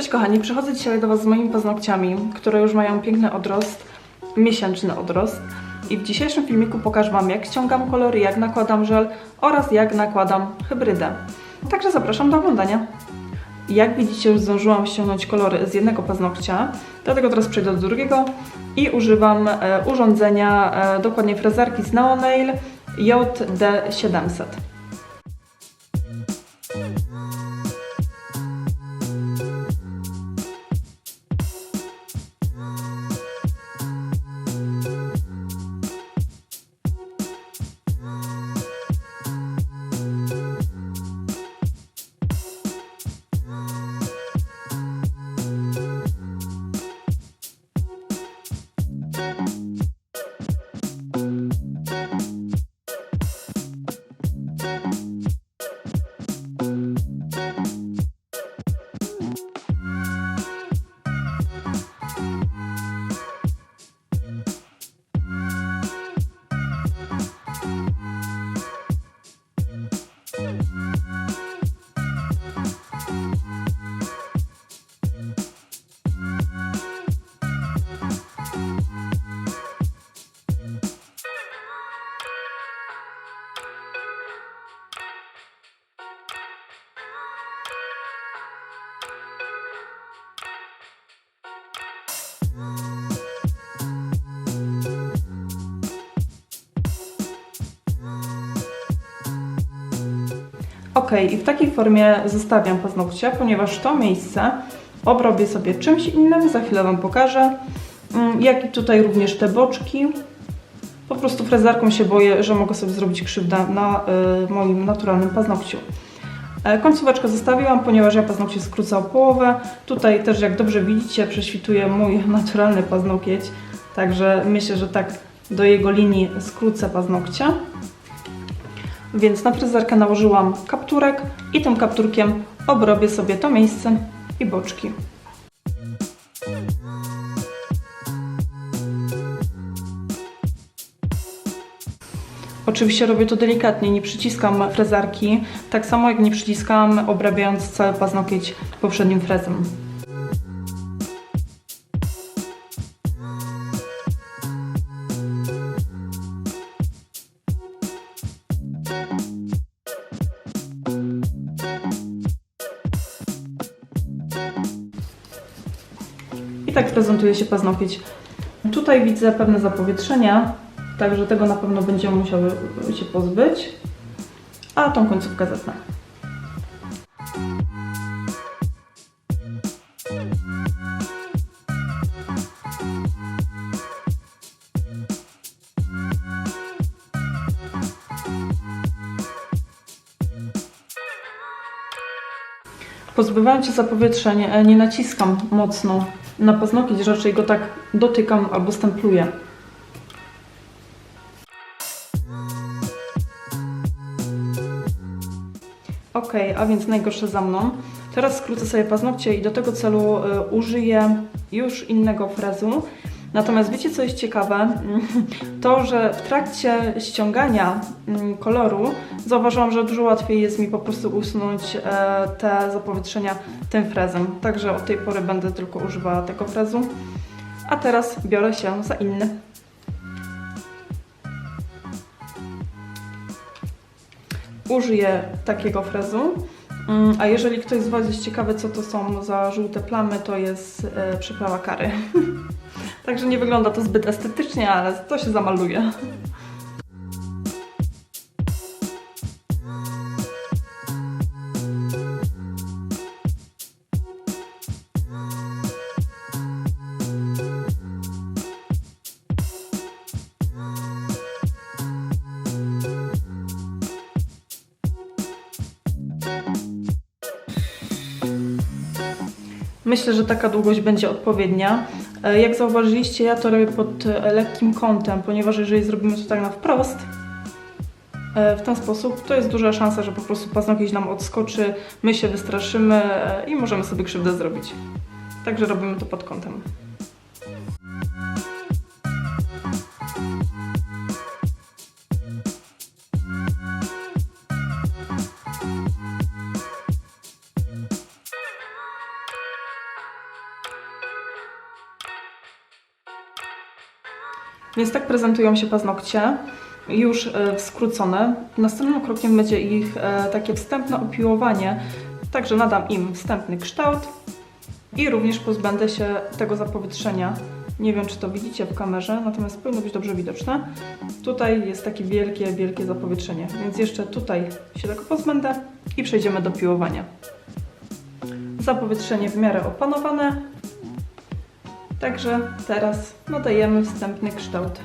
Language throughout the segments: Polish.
Cześć kochani, przychodzę dzisiaj do Was z moimi paznokciami, które już mają piękny odrost, miesięczny odrost. I w dzisiejszym filmiku pokażę Wam jak ściągam kolory, jak nakładam żel oraz jak nakładam hybrydę. Także zapraszam do oglądania. Jak widzicie już zdążyłam ściągnąć kolory z jednego paznokcia, dlatego teraz przejdę do drugiego i używam e, urządzenia, e, dokładnie frezarki z Neonail JD700. Ok, i w takiej formie zostawiam paznokcie, ponieważ to miejsce obrobię sobie czymś innym, za chwilę Wam pokażę. Mm, Jak i tutaj również te boczki. Po prostu frezarką się boję, że mogę sobie zrobić krzywdę na y, moim naturalnym paznokciu. E, Końcóweczkę zostawiłam, ponieważ ja paznokcie skrócę o połowę. Tutaj też, jak dobrze widzicie, prześwituje mój naturalny paznokieć. Także myślę, że tak do jego linii skrócę paznokcie. Więc na fryzerkę nałożyłam kapturek i tym kapturkiem obrobię sobie to miejsce i boczki. Oczywiście robię to delikatnie, nie przyciskam frezarki, tak samo jak nie przyciskam obrabiając cały paznokieć poprzednim frezem. Prezentuje się paznokieć. Tutaj widzę pewne zapowietrzenia, także tego na pewno będziemy musiały się pozbyć. A tą końcówkę zetnę. Pozbywając się zapowietrzeń, e, nie naciskam mocno na paznokieć, raczej go tak dotykam albo stempluję. Ok, a więc najgorsze za mną. Teraz skrócę sobie paznokcie i do tego celu y, użyję już innego frezu. Natomiast wiecie co jest ciekawe? To, że w trakcie ściągania mm, koloru zauważyłam, że dużo łatwiej jest mi po prostu usunąć e, te zapowietrzenia tym frezem. Także od tej pory będę tylko używała tego frezu. A teraz biorę się za inny. Użyję takiego frezu. Mm, A jeżeli ktoś z Was jest ciekawy, co to są za żółte plamy, to jest e, przyprawa kary. Także nie wygląda to zbyt estetycznie, ale to się zamaluje. Myślę, że taka długość będzie odpowiednia. E, Jak zauważyliście, ja to robię pod e, lekkim kątem, ponieważ jeżeli zrobimy to tak na wprost, e, w ten sposób, to jest duża szansa, że po prostu paznokieć nam odskoczy, my się wystraszymy i możemy sobie krzywdę zrobić. Także robimy to pod kątem. Więc tak prezentują się paznokcie, już e, skrócone. Następnym krokiem będzie ich e, takie wstępne opiłowanie, także nadam im wstępny kształt i również pozbędę się tego zapowietrzenia. Nie wiem, czy to widzicie w kamerze, natomiast powinno być dobrze widoczne. Tutaj jest takie wielkie, wielkie zapowietrzenie, więc jeszcze tutaj się tego pozbędę i przejdziemy do piłowania. Zapowietrzenie w miarę opanowane, także teraz nadajemy wstępny kształt.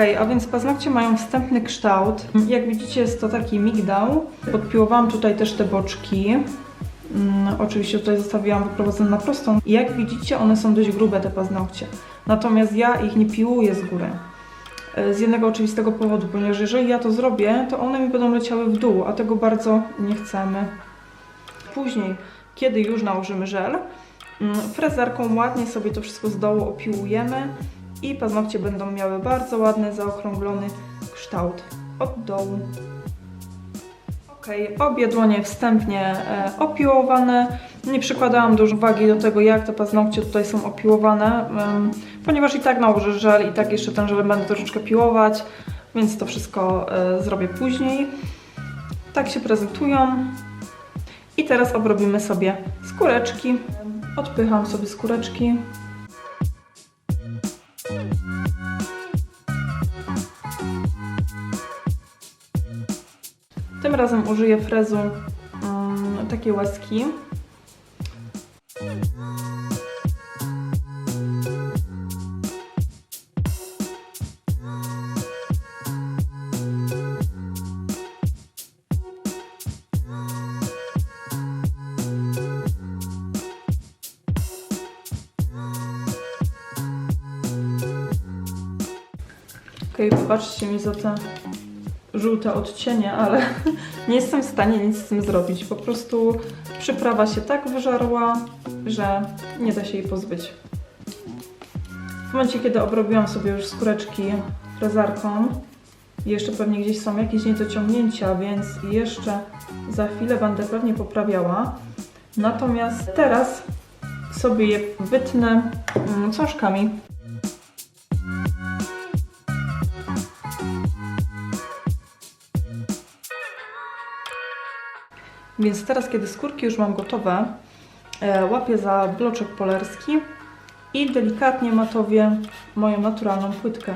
A więc paznokcie mają wstępny kształt. Jak widzicie jest to taki migdał. Podpiłowałam tutaj też te boczki. Mm, oczywiście tutaj zostawiłam wyprowadzone na prostą. I jak widzicie one są dość grube te paznokcie. Natomiast ja ich nie piłuję z góry. E, Z jednego oczywistego powodu, ponieważ jeżeli ja to zrobię, to one mi będą leciały w dół, a tego bardzo nie chcemy. Później, kiedy już nałożymy żel, mm, frezarką ładnie sobie to wszystko z dołu opiłujemy i paznokcie będą miały bardzo ładny, zaokrąglony kształt od dołu. Ok, obie dłonie wstępnie e, opiłowane. Nie przykładałam dużo uwagi do tego, jak te paznokcie tutaj są opiłowane, ponieważ i tak nałożę żel, i tak jeszcze ten żel będę troszeczkę piłować, więc to wszystko e, zrobię później. Tak się prezentują. I teraz obrobimy sobie skóreczki. Odpycham sobie skóreczki. Razem użyję frezu um, takiej łaski. Okej, wybaczcie mi za te żółte odcienie, ale nie jestem w stanie nic z tym zrobić. Po prostu przyprawa się tak wyżarła, że nie da się jej pozbyć. W momencie, kiedy obrobiłam sobie już skóreczki frezarką, jeszcze pewnie gdzieś są jakieś niedociągnięcia, więc jeszcze za chwilę będę pewnie poprawiała. Natomiast teraz sobie je wytnę mm, cążkami. Więc teraz, kiedy skórki już mam gotowe, e, łapię za bloczek polerski i delikatnie matowię moją naturalną płytkę.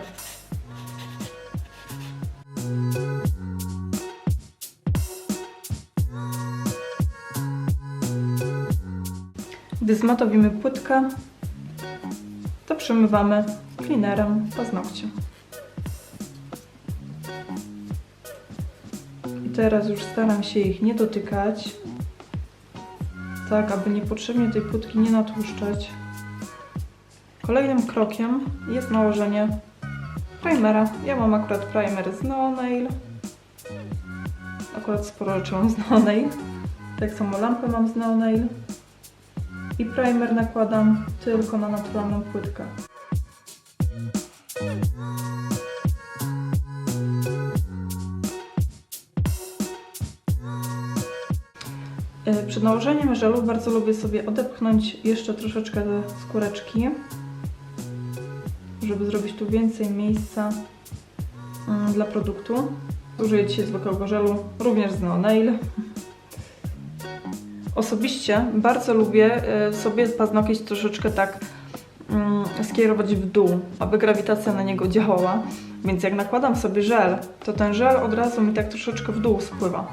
Gdy zmatowimy płytkę, to przemywamy cleanerem paznokcie. Teraz już staram się ich nie dotykać, tak aby niepotrzebnie tej płytki nie natłuszczać. Kolejnym krokiem jest nałożenie primera. Ja mam akurat primer z No Nail. Akurat sporo rzeczy mam z No Nail. Tak samo lampę mam z No Nail. I primer nakładam tylko na naturalną płytkę. Przed nałożeniem żelu bardzo lubię sobie odepchnąć jeszcze troszeczkę te skóreczki, żeby zrobić tu więcej miejsca mm, dla produktu. Użyję dzisiaj zwykłego żelu, również z Neo Nail. Osobiście bardzo lubię e, sobie paznokieć troszeczkę tak skierować w dół, aby grawitacja na niego działała. Więc jak nakładam sobie żel, to ten żel od razu mi tak troszeczkę w dół spływa.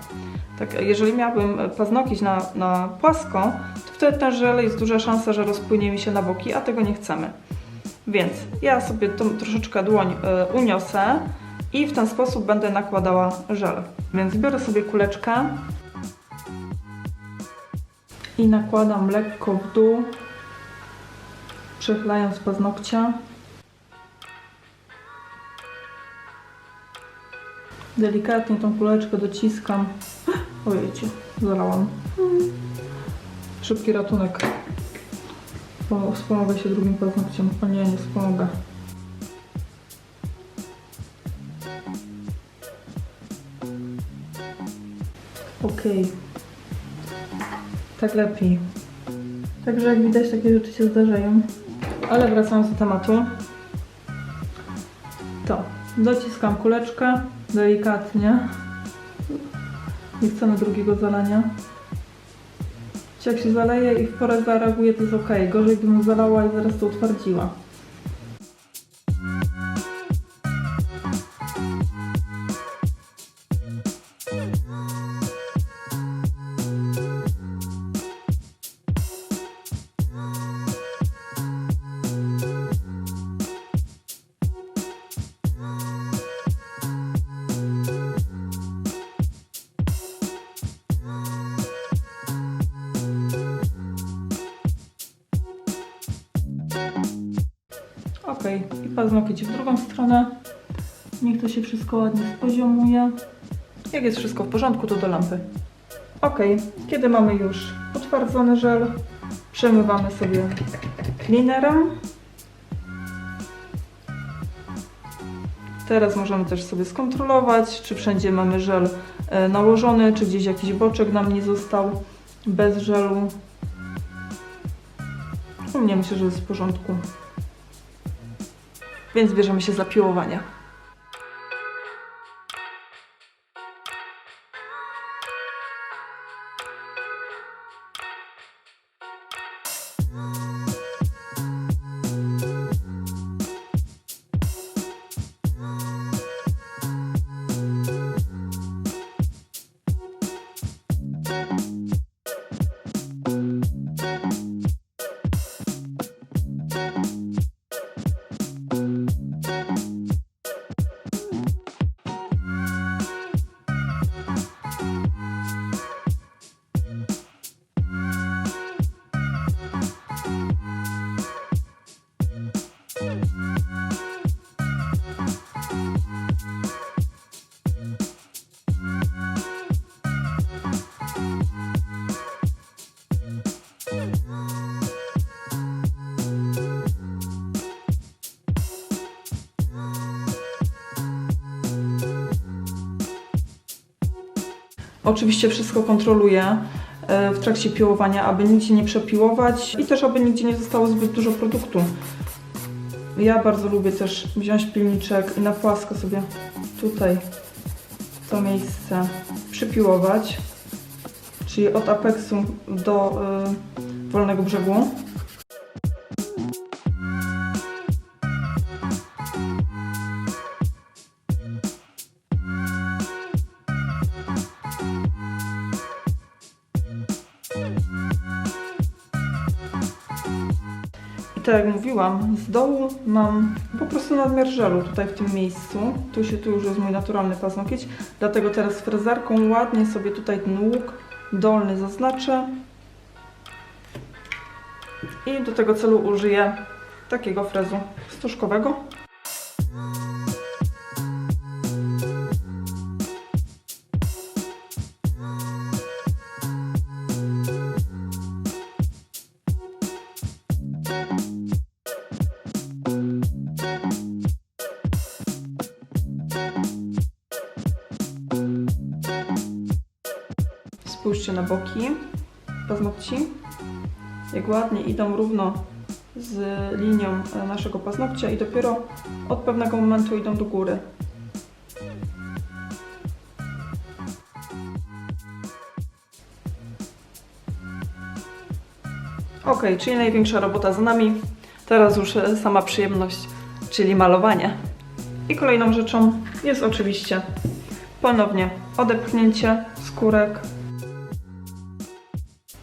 Tak, jeżeli miałabym paznokieć na, na płasko, to wtedy ten żel jest duża szansa, że rozpłynie mi się na boki, a tego nie chcemy. Więc ja sobie tą troszeczkę dłoń y, uniosę i w ten sposób będę nakładała żel. Więc biorę sobie kuleczkę i nakładam lekko w dół, przechylając paznokcia. Delikatnie tą kuleczkę dociskam. Ojejcie, zalałam. Szybki ratunek. Wspom- Wspomogę się drugim paznokciem. O nie, nie wspomogę. Okej. Tak lepiej. Także jak widać takie rzeczy się zdarzają. Ale wracając do tematu. To dociskam kuleczkę delikatnie. Nie chcemy drugiego zalania. Jak się zaleje i w porę zareaguje, to jest ok. Gorzej bym zalała i zaraz to utwardziła. Wszystko ładnie spoziomuje. Jak jest wszystko w porządku, to do lampy. Ok, kiedy mamy już utwardzony żel, przemywamy sobie cleanerem. Teraz możemy też sobie skontrolować, czy wszędzie mamy żel e, nałożony, czy gdzieś jakiś boczek nam nie został bez żelu. U mnie myślę, że jest w porządku. Więc bierzemy się za piłowanie. Oczywiście wszystko kontroluję e, w trakcie piłowania, aby nigdzie nie przepiłować i też aby nigdzie nie zostało zbyt dużo produktu. Ja bardzo lubię też wziąć pilniczek i na płasko sobie tutaj to miejsce przypiłować, czyli od apeksu do y, wolnego brzegu. Tak jak mówiłam, z dołu mam po prostu nadmiar żelu tutaj w tym miejscu. Tu się tu już jest mój naturalny paznokieć, dlatego teraz frezarką ładnie sobie tutaj ten łuk dolny zaznaczę. I do tego celu użyję takiego frezu stużkowego. Paznokci. Jak ładnie idą równo z linią e, naszego paznokcia i dopiero od pewnego momentu idą do góry. Ok, czyli największa robota za nami. Teraz już e, sama przyjemność, czyli malowanie. I kolejną rzeczą jest oczywiście ponownie odepchnięcie skórek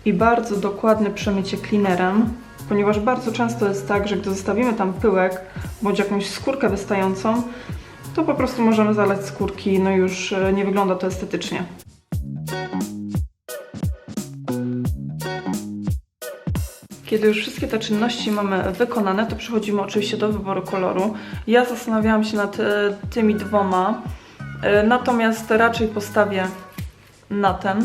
i bardzo dokładne przemycie cleanerem, ponieważ bardzo często jest tak, że gdy zostawimy tam pyłek bądź jakąś skórkę wystającą, to po prostu możemy zalać skórki, no już e, nie wygląda to estetycznie. Kiedy już wszystkie te czynności mamy wykonane, to przechodzimy oczywiście do wyboru koloru. Ja zastanawiałam się nad e, tymi dwoma, e, natomiast raczej postawię na ten.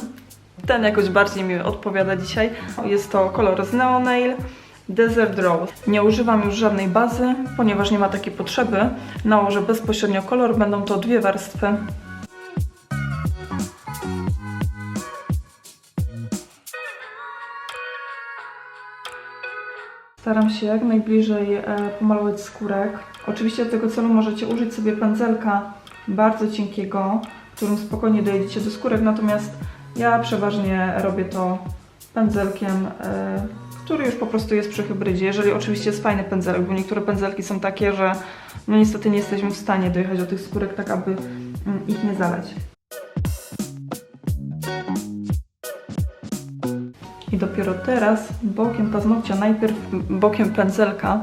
Ten jakoś bardziej mi odpowiada dzisiaj. Jest to kolor z Neonail Desert Rose. Nie używam już żadnej bazy, ponieważ nie ma takiej potrzeby. Nałożę bezpośrednio kolor, będą to dwie warstwy. Staram się jak najbliżej e, pomalować skórek. Oczywiście do tego celu możecie użyć sobie pędzelka bardzo cienkiego, którym spokojnie dojedziecie do skórek, natomiast ja przeważnie robię to pędzelkiem, e, który już po prostu jest przy hybrydzie. Jeżeli oczywiście jest fajny pędzelek, bo niektóre pędzelki są takie, że no niestety nie jesteśmy w stanie dojechać do tych skórek tak, aby mm, ich nie zalać. I dopiero teraz bokiem paznokcia, najpierw bokiem pędzelka,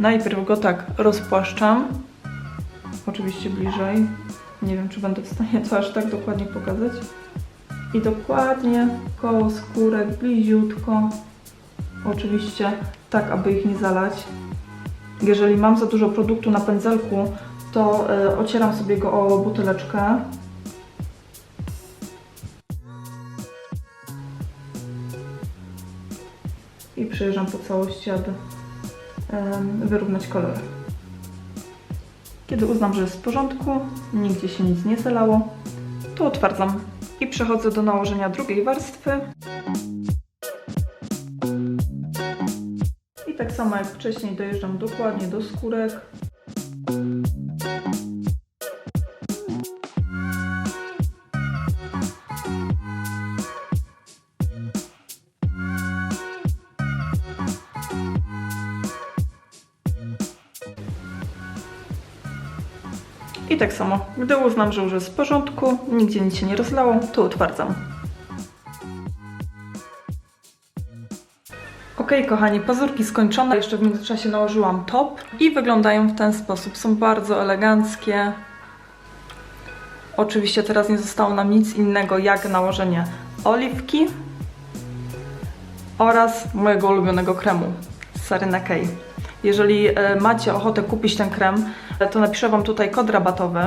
najpierw go tak rozpłaszczam. Oczywiście bliżej. Nie wiem, czy będę w stanie to aż tak dokładnie pokazać. I dokładnie koło skórek, bliziutko. Oczywiście tak, aby ich nie zalać. Jeżeli mam za dużo produktu na pędzelku, to y, ocieram sobie go o buteleczkę. i przejeżdżam po całości, aby wyrównać kolory. Kiedy uznam, że jest w porządku, nigdzie się nic nie zalało, to otwardzam i przechodzę do nałożenia drugiej warstwy. I tak samo jak wcześniej dojeżdżam dokładnie do skórek. Tak samo, gdy uznam, że już jest w porządku, nigdzie nic się nie rozlało, to utwardzam. Ok, kochani, pazurki skończone. Jeszcze w międzyczasie nałożyłam top i wyglądają w ten sposób. Są bardzo eleganckie. Oczywiście teraz nie zostało nam nic innego jak nałożenie oliwki oraz mojego ulubionego kremu z Saryna K. Jeżeli e, macie ochotę kupić ten krem, to napiszę Wam tutaj kod rabatowy.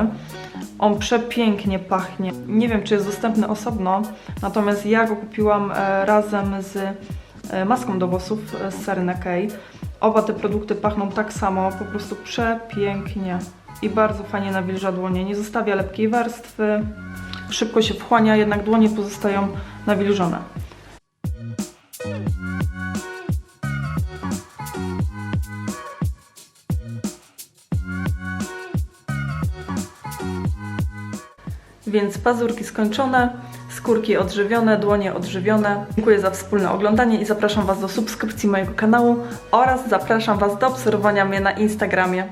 On przepięknie pachnie. Nie wiem, czy jest dostępny osobno, natomiast ja go kupiłam e, razem z e, maską do włosów z Saryna K. Oba te produkty pachną tak samo, po prostu przepięknie i bardzo fajnie nawilża dłonie. Nie zostawia lepkiej warstwy, szybko się wchłania, jednak dłonie pozostają nawilżone. Więc pazurki skończone, skórki odżywione, dłonie odżywione. Dziękuję za wspólne oglądanie i zapraszam Was do subskrypcji mojego kanału oraz zapraszam Was do obserwowania mnie na Instagramie.